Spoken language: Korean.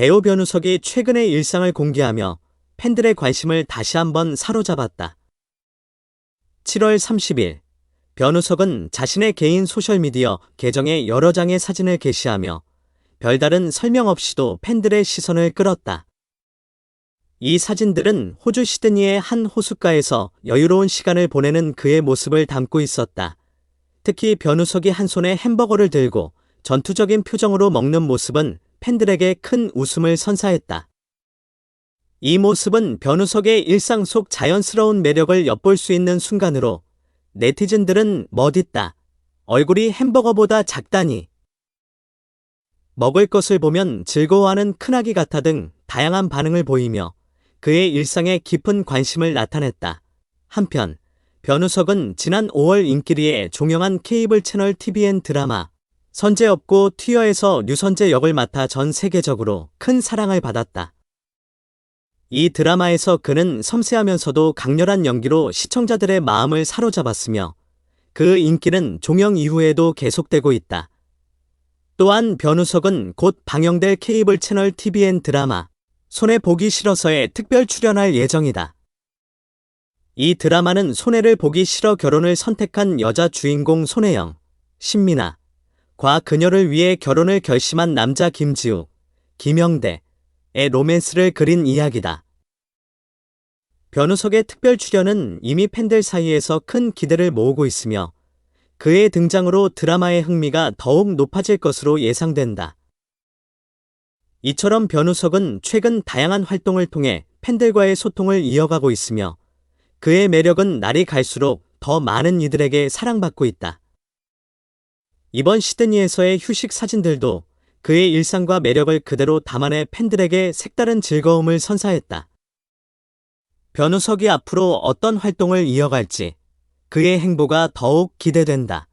배우 변우석이 최근의 일상을 공개하며 팬들의 관심을 다시 한번 사로잡았다. 7월 30일, 변우석은 자신의 개인 소셜미디어 계정에 여러 장의 사진을 게시하며 별다른 설명 없이도 팬들의 시선을 끌었다. 이 사진들은 호주 시드니의 한 호숫가에서 여유로운 시간을 보내는 그의 모습을 담고 있었다. 특히 변우석이 한 손에 햄버거를 들고 전투적인 표정으로 먹는 모습은 팬들에게 큰 웃음을 선사했다. 이 모습은 변우석의 일상 속 자연스러운 매력을 엿볼 수 있는 순간으로 네티즌들은 멋있다. 얼굴이 햄버거보다 작다니. 먹을 것을 보면 즐거워하는 큰아기 같아 등 다양한 반응을 보이며 그의 일상에 깊은 관심을 나타냈다. 한편 변우석은 지난 5월 인기리에 종영한 케이블 채널 TVN 드라마 선제 없고 튀어에서 류선재 역을 맡아 전 세계적으로 큰 사랑을 받았다. 이 드라마에서 그는 섬세하면서도 강렬한 연기로 시청자들의 마음을 사로잡았으며 그 인기는 종영 이후에도 계속되고 있다. 또한 변우석은 곧 방영될 케이블 채널 TVN 드라마 손에 보기 싫어서에 특별 출연할 예정이다. 이 드라마는 손해를 보기 싫어 결혼을 선택한 여자 주인공 손혜영, 신민아, 과 그녀를 위해 결혼을 결심한 남자 김지우, 김영대의 로맨스를 그린 이야기다. 변우석의 특별 출연은 이미 팬들 사이에서 큰 기대를 모으고 있으며 그의 등장으로 드라마의 흥미가 더욱 높아질 것으로 예상된다. 이처럼 변우석은 최근 다양한 활동을 통해 팬들과의 소통을 이어가고 있으며 그의 매력은 날이 갈수록 더 많은 이들에게 사랑받고 있다. 이번 시드니에서의 휴식 사진들도 그의 일상과 매력을 그대로 담아내 팬들에게 색다른 즐거움을 선사했다. 변우석이 앞으로 어떤 활동을 이어갈지 그의 행보가 더욱 기대된다.